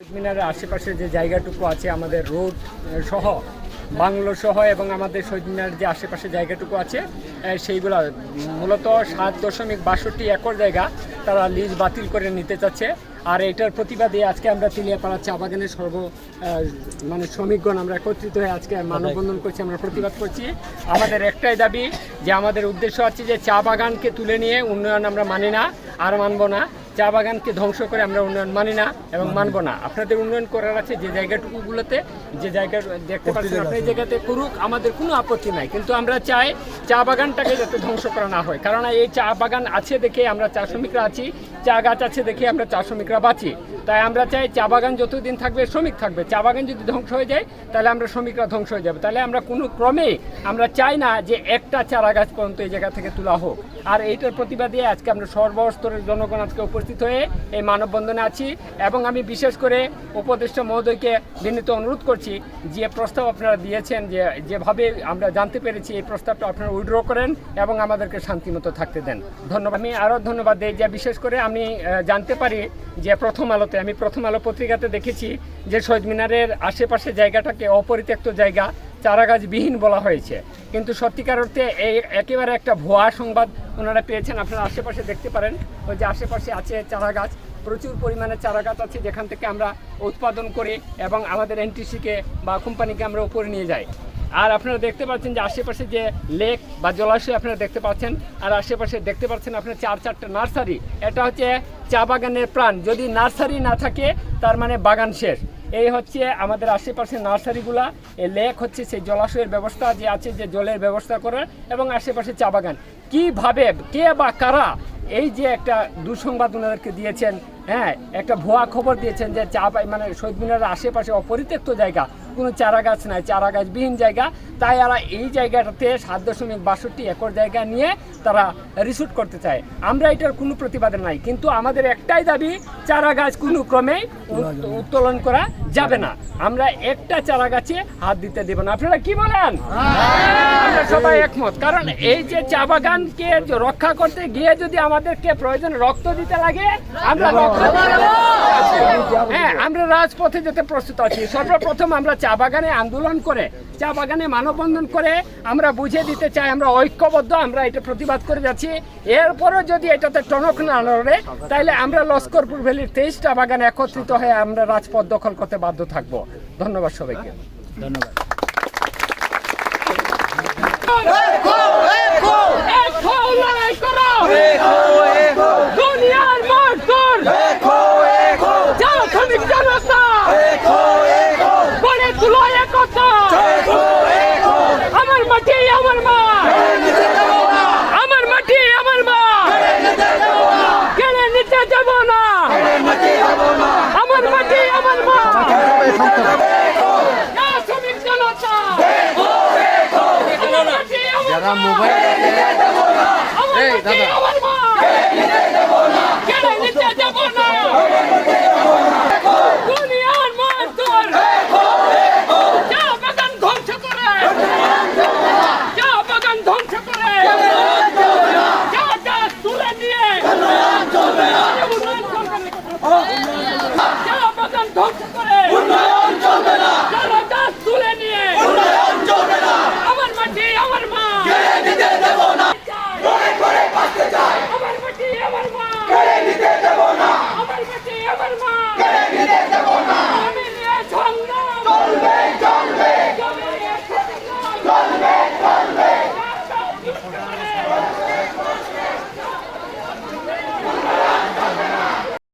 মিনারের আশেপাশে যে জায়গাটুকু আছে আমাদের রোড সহ, বাংলো সহ এবং আমাদের শহীদ মিনারের যে আশেপাশে জায়গাটুকু আছে সেইগুলো মূলত সাত দশমিক বাষট্টি একর জায়গা তারা লিজ বাতিল করে নিতে চাচ্ছে। আর এটার প্রতিবাদে আজকে আমরা তিলিয়াপাড়া চা বাগানের সর্ব মানে শ্রমিকগণ আমরা একত্রিত হয়ে আজকে মানববন্ধন করছি, আমরা প্রতিবাদ করছি। আমাদের একটাই দাবি যে আমাদের উদ্দেশ্য আছে যে চা বাগানকে তুলে নিয়ে উন্নয়ন আমরা মানি না, আর মানব না। চা বাগানকে ধ্বংস করে আমরা উন্নয়ন মানি না এবং মানব না। আপনাদের উন্নয়ন করার আছে যে জায়গাটুকুগুলোতে যে জায়গা দেখতে পাচ্ছেন আপনি এই জায়গাতে করুক আমাদের কোনো আপত্তি নাই। কিন্তু আমরা চাই চা বাগানটাকে যাতে ধ্বংস করা না হয়। কারণ এই চা বাগান আছে দেখে আমরা চা শ্রমিকরা আছি চা গাছ আছে দেখে আমরা চা শ্রমিকরা বাঁচি। তাই আমরা চাই চা বাগান যতদিন থাকবে শ্রমিক থাকবে। চা বাগান যদি ধ্বংস হয়ে যায়, তাহলে আমরা শ্রমিকরা ধ্বংস হয়ে যাবে। তাহলে আমরা কোনো ক্রমে আমরা চাই না যে একটা চারা গাছ পর্যন্ত এই জায়গা থেকে তোলা হোক। আর এইটার প্রতিবাদে আজকে আমরা সর্বস্তরের জনগণ আজকে উপস্থিত হয়ে এই মানববন্ধনে আছি এবং আমি বিশেষ করে উপদেষ্টা মহোদয়কে বিনীত অনুরোধ করছি যে প্রস্তাব আপনারা দিয়েছেন যে যেভাবে আমরা জানতে পেরেছি, এই প্রস্তাবটা আপনারা উইড্র করেন এবং আমাদেরকে শান্তিমতো থাকতে দেন। ধন্যবাদ। আমি আরও ধন্যবাদ দিই যে বিশেষ করে আমি জানতে পারি যে প্রথম আলোতে আমি প্রথম আলো পত্রিকাতে দেখেছি যে শহীদ মিনারের আশেপাশে জায়গাটাকে অপরিত্যক্ত জায়গা চারাগাছবিহীন বলা হয়েছে। কিন্তু সত্যিকার অর্থে এই একেবারে একটা ভুয়া সংবাদ ওনারা পেয়েছেন। আপনারা আশেপাশে দেখতে পারেন, ওই যে আশেপাশে আছে চারা গাছ প্রচুর পরিমাণে চারা গাছ আছে যেখান থেকে আমরা উৎপাদন করি এবং আমাদের এনটিসিকে বা কোম্পানিকে আমরা উপরে নিয়ে যাই। আর আপনারা দেখতে পাচ্ছেন যে আশেপাশে যে লেক বা জলাশয় আপনারা দেখতে পাচ্ছেন, আর আশেপাশে দেখতে পাচ্ছেন আপনার চার চারটা নার্সারি। এটা হচ্ছে চা বাগানের প্রাণ। যদি নার্সারি না থাকে, তার মানে বাগান শেষ। এই হচ্ছে আমাদের আশেপাশে নার্সারিগুলা। এই লেক হচ্ছে সেই জলাশয়ের ব্যবস্থা যে আছে, যে জলের ব্যবস্থা করার এবং আশেপাশে চা বাগান। কীভাবে, কে বা কারা, এই যে একটা দুঃসংবাদ ওনাদেরকে দিয়েছেন হ্যাঁ একটা ভুয়া খবর দিয়েছেন যে চা মানে শহীদ মিনারের আশেপাশে অপরিত্যক্ত জায়গা। কোনো চারা গাছ নাই চারা গাছবিহীন জায়গা। তাই এরা এই জায়গাটাতে সাত দশমিক বাষট্টি একর জায়গা নিয়ে তারা রিসুট করতে চায়। আমরা এটার কোনো প্রতিবাদ নাই কিন্তু আমাদের একটাই দাবি চারা গাছ কোনো ক্রমেই উত্তোলন করা যাবে না। আমরা একটা চারা গাছে হাত দিতে দেব না। আপনারা কি বলেন? আমরা সবাই একমত। কারণ এই যে চা বাগানকে রক্ষা করতে গিয়ে যদি আমাদেরকে প্রয়োজন রক্ত দিতে লাগে আমরা রক্ত হ্যাঁ আমরা রাজপথে যেতে প্রস্তুত আছি। সর্বপ্রথম আমরা চা বাগানে আন্দোলন করে চা বাগানে মানববন্ধন করে আমরা বুঝিয়ে দিতে চাই আমরা ঐক্যবদ্ধ আমরা এটা প্রতিবাদ করে যাচ্ছি। এরপরও যদি এটাতে টনক না লড়ে তাহলে আমরা লস্করপুর ভ্যালির তেইশটা বাগানে একত্রিত হয়ে আমরা রাজপথ দখল করতে বাধ্য থাকব। ধন্যবাদ সবাইকে। ধন্যবাদ। এক মাটি আমার যারা মা! মোবাইল আমার এই, মাটি দাদা।